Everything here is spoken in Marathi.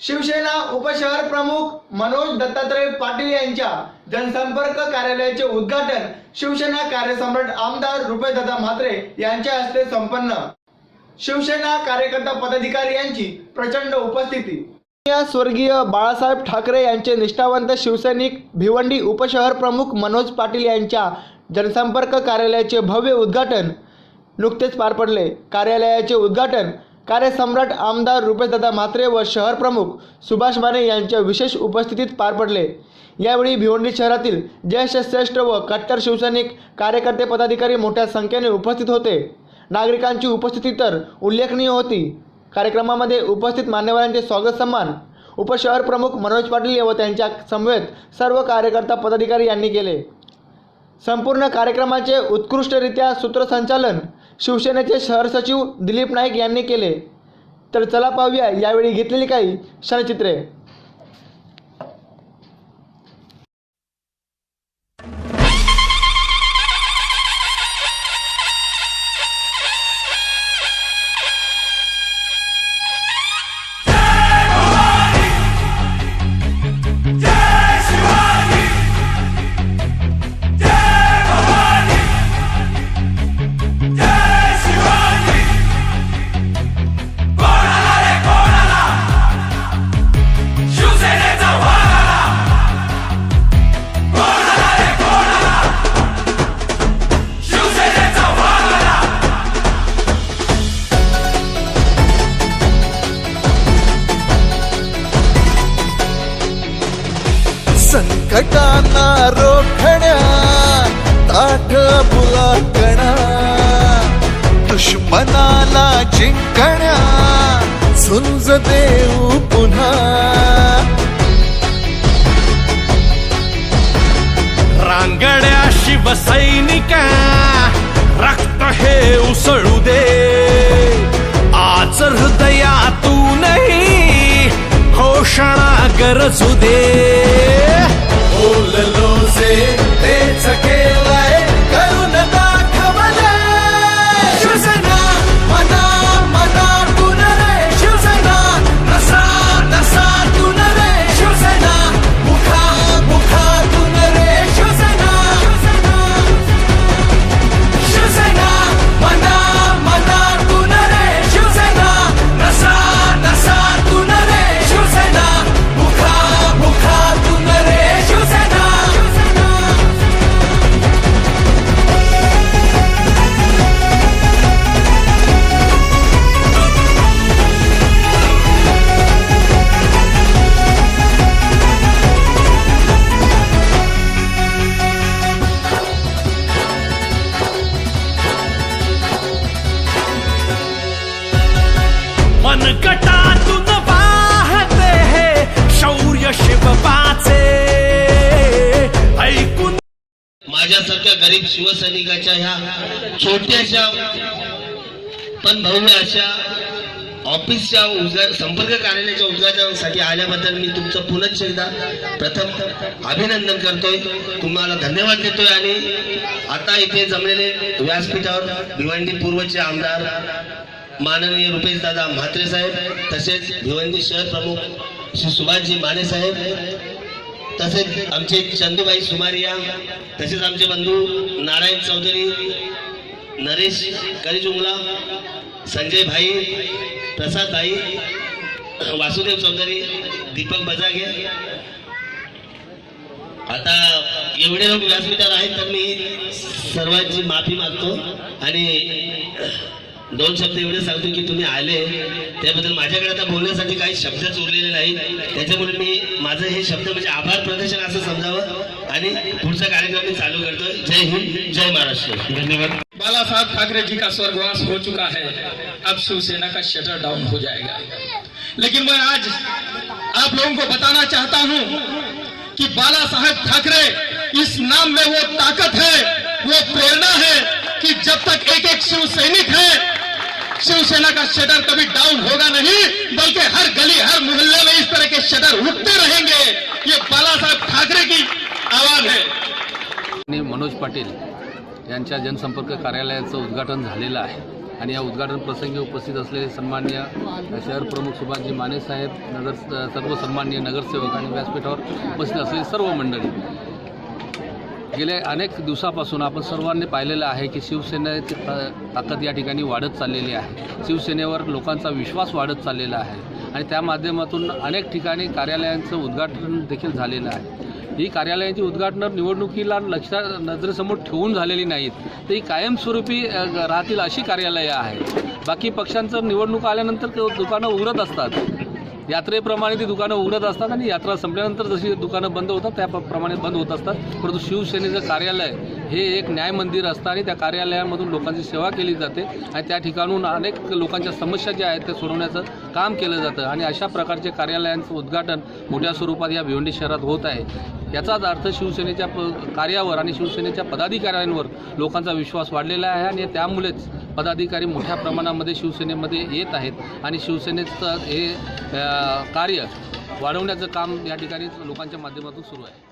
शिवसेना उपशहर प्रमुख मनोज दत्तात्रय पाटील यांच्या जनसंपर्क कार्यालयाचे उद्घाटन शिवसेना कार्यसम्राट आमदार रुपयदादा म्हात्रे यांच्या हस्ते संपन्न. शिवसेना कार्यकर्ता पदाधिकारी यांची प्रचंड उपस्थिती. स्वर्गीय बाळासाहेब ठाकरे यांचे निष्ठावंत शिवसैनिक भिवंडी उपशहर प्रमुख मनोज पाटील यांच्या जनसंपर्क कार्यालयाचे भव्य उद्घाटन नुकतेच पार पडले. कार्यालयाचे उद्घाटन कार्यसम्राट आमदार रुपेशदादा म्हात्रे व शहर प्रमुख सुभाष माने यांच्या विशेष उपस्थितीत पार पडले. यावेळी भिवंडी शहरातील ज्येष्ठ श्रेष्ठ व कट्टर शिवसैनिक कार्यकर्ते पदाधिकारी मोठ्या संख्येने उपस्थित होते. नागरिकांची उपस्थिती तर उल्लेखनीय होती. कार्यक्रमामध्ये उपस्थित मान्यवरांचे स्वागत सन्मान उपशहर प्रमुख मनोज पाटील व त्यांच्या समवेत सर्व कार्यकर्ता पदाधिकारी यांनी केले. संपूर्ण कार्यक्रमाचे उत्कृष्टरित्या सूत्रसंचालन शिवसेनेचे शहर सचिव दिलीप नाईक यांनी केले. तर चला पाहूया यावेळी घेतलेली काही क्षणचित्रे. जिंकण्या झुंज देऊ पुन्हा. रांगड्या शिवसैनिका रक्त हे उसळू दे. आज हृदयातूनही घोषणा गरजू दे. बोललो जे ते मनकटातून वाहते हे शौर्य शिवबाचे ऐकून माझ्यासारख्या गरीब शिवसैनिकाच्या ह्या छोट्याशा पण भव्य अशा ऑफिसच्या उद्घा संपर्क कार्यालयाच्या उद्घाटनासाठी आल्याबद्दल मी तुमचं पुनश्च एकदा प्रथम अभिनंदन करतोय. तुम्हाला धन्यवाद देतोय आणि आता इथे जमलेले व्यासपीठावर भिवंडी पूर्वचे आमदार माननीय रुपेश दादा म्हात्रे साहेब तसेच भिवंडी शहर प्रमुख श्री सुभाषजी माने साहेब तसेच आमचे चंदूबाई सुमारिया तसेच आमचे बंधू नारायण चौधरी नरेश करीजुंगला संजय भाई प्रसाद भाई वासुदेव चौधरी दीपक बजागे. आता एवढे लोक व्यासपीठावर आहेत तर मी सर्वांची माफी मागतो आणि दोन शब्द एवढे सांगतो की तुम्ही आले त्याबद्दल माझ्याकडे आता बोलण्यासाठी काही शब्दच उरलेले नाही त्याच्यामुळे मी माझं हे शब्द म्हणजे आभार प्रदर्शन असं समजावं आणि पुढचा कार्यक्रम मी चालू करतोय जय हिंद जय महाराष्ट्र. धन्यवाद. बाला साहब ठाकरे जी का स्वर्गवास हो चुका है अब शिवसेना का शटर डाउन हो जाएगा। लेकिन मैं आज आप लोगों को बताना चाहता हूं कि बाला साहेब ठाकरे इस नाम में वो ताकत है वो प्रेरणा है कि जब तक एक एक शिव सैनिक है शिवसेना का शटर कभी डाउन होगा नहीं बल्कि हर गली हर मोहल्ले में इस तरह के शटर उठते रहेंगे। ये बाला साहेब ठाकरे की आवाज है। आणि मनोज पाटील यांच्या जनसंपर्क कार्यालयाचं उद्घाटन झालेलं आहे. आणि या उद्घाटन प्रसंगी उपस्थित असलेले सन्मान्य शहर प्रमुख सुभाषजी माने साहेब नगर सर्व सन्मान्य नगरसेवक आणि व्यासपीठावर उपस्थित असलेली सर्व मंडळी. गेल्या अनेक दिवसापासून आपण सर्वांनी पाहिलेलं आहे की शिवसेनेची ताकद या ठिकाणी वाढत चाललेली आहे. शिवसेनेवर लोकांचा विश्वास वाढत चाललेला आहे. आणि त्या माध्यमातून अनेक ठिकाणी कार्यालयांचं उद्घाटन देखील झालेलं आहे. ही कार्यालयांची उद्घाटनं निवडणुकीला लक्षात नजरेसमोर ठेवून झालेली नाहीत. तर ही कायमस्वरूपी राहतील अशी कार्यालयं आहेत. बाकी पक्षांचं निवडणूक आल्यानंतर दुकानं उघडत असतात. यात्रेप्रमाणे ती दुकानं उघडत असतात आणि यात्रा संपल्यानंतर जशी दुकानं बंद होतात त्याप्रमाणे बंद होत असतात. परंतु शिवसेनेचं कार्यालय हे एक न्याय मंदिर असतं आणि त्या कार्यालयामधून लोकांची सेवा केली जाते आणि त्या ठिकाणून अनेक लोकांच्या समस्या ज्या आहेत त्या सोडवण्याचं काम केलं जातं. आणि अशा प्रकारचे कार्यालयांचं उद्घाटन मोठ्या स्वरूपात या भिवंडी शहरात होत आहे. याचाच अर्थ शिवसेनेच्या प कार्यावर आणि शिवसेनेच्या पदाधिकाऱ्यांवर लोकांचा विश्वास वाढलेला आहे आणि त्यामुळेच पदाधिकारी मोठ्या प्रमाणामध्ये शिवसेनेमध्ये येत आहेत. आणि शिवसेनेचं हे कार्य वाढवण्याचं काम या ठिकाणी लोकांच्या माध्यमातून सुरू आहे.